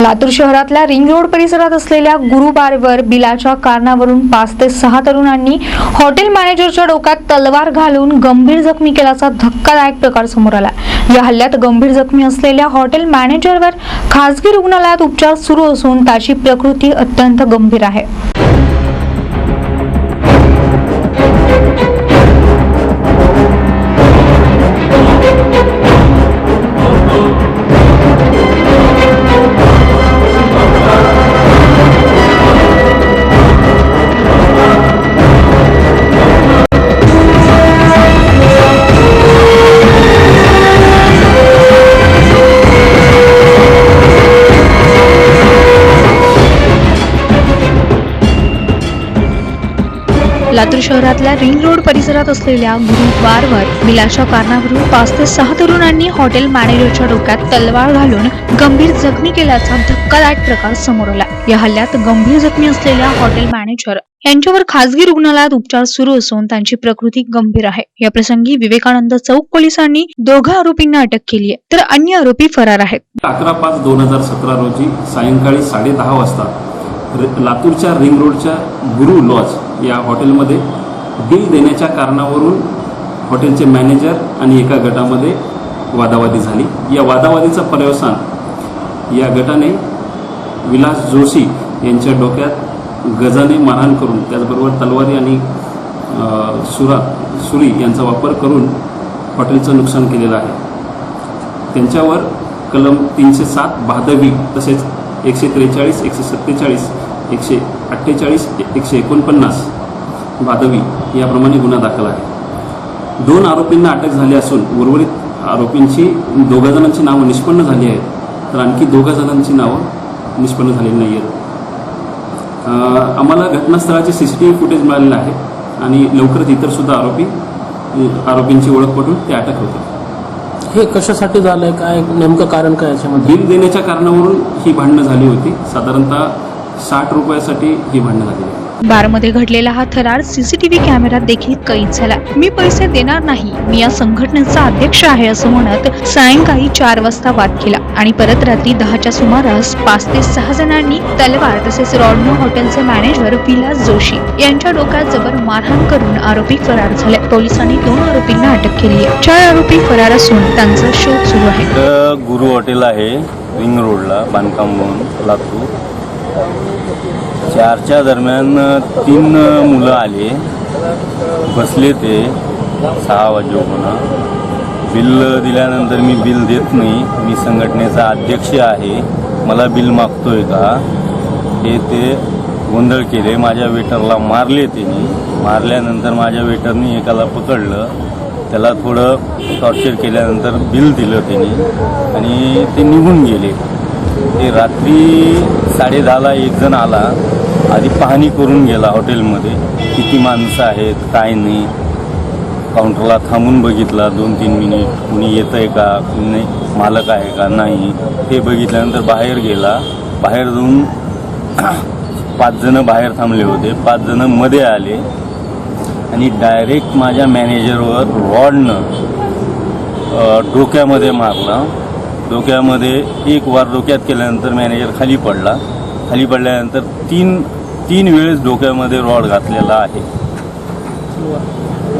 लातूर शहरातल्या ring road परिसरात असलेल्या गुरुबारवर बिलाच्या कारणावरून पाच ते सहा तरुणांनी हॉटेल मॅनेजरच्या डोक्यात तलवार घालून गंभीर जखमी केल्याचा धक्कादायक प्रकार समोर आला. या हल्ल्यात गंभीर जखमी असलेल्या हॉटेल मॅनेजरवर खासगी रुग्णालयात उपचार सुरू असून त्याची प्रकृती अत्यंत गंभीर आहे. लातूर शहरातल्या रिंग रोड परिसरात असलेल्या गुरु बारवर बिलाच्या कारणावरून पाच ते सहा तरुणांनी हॉटेल मॅनेजरच्या डोक्यात तलवार घालून गंभीर जखमी केल्याचा धक्कादायक प्रकार समोर आला. या हल्ल्यात गंभीर जखमी असलेल्या हॉटेल मॅनेजर यांच्यावर खासगी रुग्णालयात उपचार सुरू असून त्यांची प्रकृती गंभीर आहे. या प्रसंगी विवेकानंद चौक पोलिसांनी दोघा आरोपींना अटक केली आहे तर अन्य आरोपी फरार आहेत. अकरा पाच दोन हजार सतरा रोजी सायंकाळी साडे दहा वाजता लातूरच्या रिंग रोडच्या गुरु लॉज या हॉटेलमध्ये बिल देण्याच्या कारणावरून हॉटेलचे मॅनेजर आणि एका गटामध्ये वादावादी झाली. या वादावादीचा पर्यवसान या गटाने विलास जोशी यांच्या डोक्यात गजाने मारहाण करून त्याचबरोबर तलवारी आणि सुरा सुरी यांचा वापर करून हॉटेलचं नुकसान केलेलं आहे. त्यांच्यावर कलम तीनशे सात भादवी तसेच एकशे त्रेचाळीस एकशे सत्तेचाळीस एकशे अठ्ठेचाळीस एकशे एकोणपन्नास भादवी याप्रमाणे गुन्हा दाखल आहे. दोन आरोपींना अटक झाली असून उर्वरित आरोपींची दोघा जणांची नावं निष्पन्न झाली आहेत तर आणखी दोघा जणांची नावं निष्पन्न झालेली नाही आहेत. आम्हाला घटनास्थळाचे C C T V footage मिळालेलं आहे आणि लवकरच इतर सुद्धा आरोपी आरोपींची ओळख पटून ते अटक होते हे कशासाठी झालंय? काय नेमकं कारण काय याच्यामध्ये? बिल देण्याच्या कारणावरून ही भांडणं झाली होती. साधारणतः साठ रुपयासाठी ही भांडणं झाली. बारमध्ये घडलेला हा थरार सीसीटीव्ही कॅमेऱ्यात देखील कैद झाला. मी पैसे देणार नाही. मी या संघटनेचा अध्यक्ष आहे असं म्हणत सायंकाळी चार वाजता वाद केला आणि परत रात्री दहाच्या सुमारास पाच ते सहा जणांनी तलवार तसेच रॉडनो हॉटेलचे मॅनेजर विलास जोशी यांच्या डोक्यात जबर मारहाण करून आरोपी फरार झाले. पोलिसांनी दोन आरोपींना अटक केली आहे. चार आरोपी फरार असून त्यांचा शोध सुरू आहे. गुरु हॉटेल आहे रिंग रोडला बांधकाम म्हणून लातूर. चारच्या दरम्यान तीन मुलं आले. बसले ते. सहा वाजेपर्यंत बिल दिल्यानंतर मी बिल देत नाही. मी संघटनेचा अध्यक्ष आहे. मला बिल मागतोय का? हे ते गोंधळ केले. माझ्या वेटरला मारले त्यांनी. मारल्यानंतर माझ्या वेटरनी एकाला पकडलं. त्याला थोडं टॉर्चर केल्यानंतर बिल दिलं त्यांनी. आणि ते निघून गेले. ते रात्री साडेदहाला एक जण आला. आधी पाहणी करून गेला हॉटेलमध्ये. किती माणसं आहेत काय नाही. काउंटरला थांबून बघितला दोन तीन मिनिट. कुणी येतं आहे का? कुणी नाही? मालक आहे का? नाही. ते बघितल्यानंतर बाहेर गेला. बाहेर जाऊन पाच जणं बाहेर थांबले होते. पाच जणं मध्ये आले. आणि डायरेक्ट माझ्या मॅनेजरवर रॉडनं डोक्यामध्ये मारला. डोक्यामध्ये एक वार डोक्यात केल्यानंतर मॅनेजर खाली पडला. खाली पडल्यानंतर तीन तीन वेळेस डोक्यामध्ये रॉड घातलेला आहे.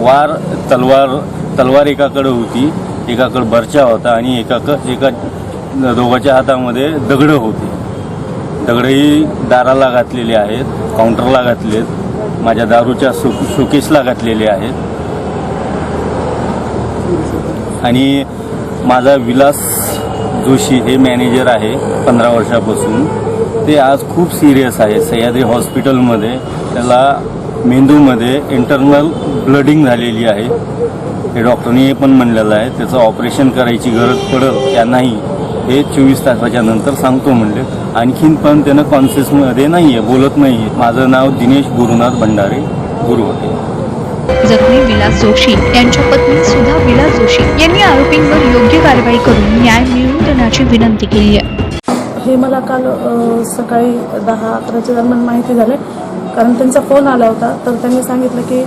वार तलवार तलवार एकाकडे होती एकाकडे बर्चा होता आणि एकाक एका दोघाच्या हातामध्ये दगडं होती. दगडही दाराला घातलेले आहेत काउंटरला घातलेत माझ्या दारूच्या सु शोकेसला घातलेले आहेत. आणि माझा विलास जोशी हे मॅनेजर आहे पंधरा वर्षापासून. ते आज खूप सिरियस आहे. सह्याद्री हॉस्पिटलमध्ये त्याला मेंदूमध्ये इंटरनल ब्लडिंग झालेली आहे. हे डॉक्टरनी हे पण म्हणलेलं आहे. त्याचं ऑपरेशन करायची गरज पडत त्या नाही हे चोवीस तासाच्या नंतर सांगतो म्हणले. आणखीन पण त्यानं कॉन्सियसमध्ये नाही आहे बोलत नाही आहे माझं नाव दिनेश गुरुनाथ भंडारे गुरु होते जखमी विलास जोशी यांच्या पत्नी सुधा विलास जोशी यांनी आरोपींवर योग्य कारवाई करून न्याय मिळवून देण्याची विनंती केली आहे. हे मला काल सकाळी दहा अकराच्या दरम्यान माहिती झाले. कारण त्यांचा फोन आला होता. तर त्यांनी सांगितलं की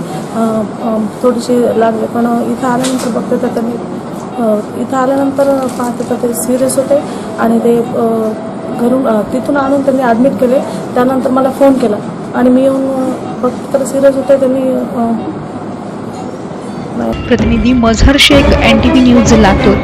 थोडीशी लागले. पण इथं आल्यानंतर बघते तर त्यांनी इथं आल्यानंतर पाहते तर ते सिरियस होते आणि ते घरून तिथून आणून त्यांनी ॲडमिट केले. त्यानंतर मला फोन केला. आणि मी येऊन बघते तर सिरियस होते. त्यांनी प्रतिनिधी Mazhar Shaikh N T V news Latur.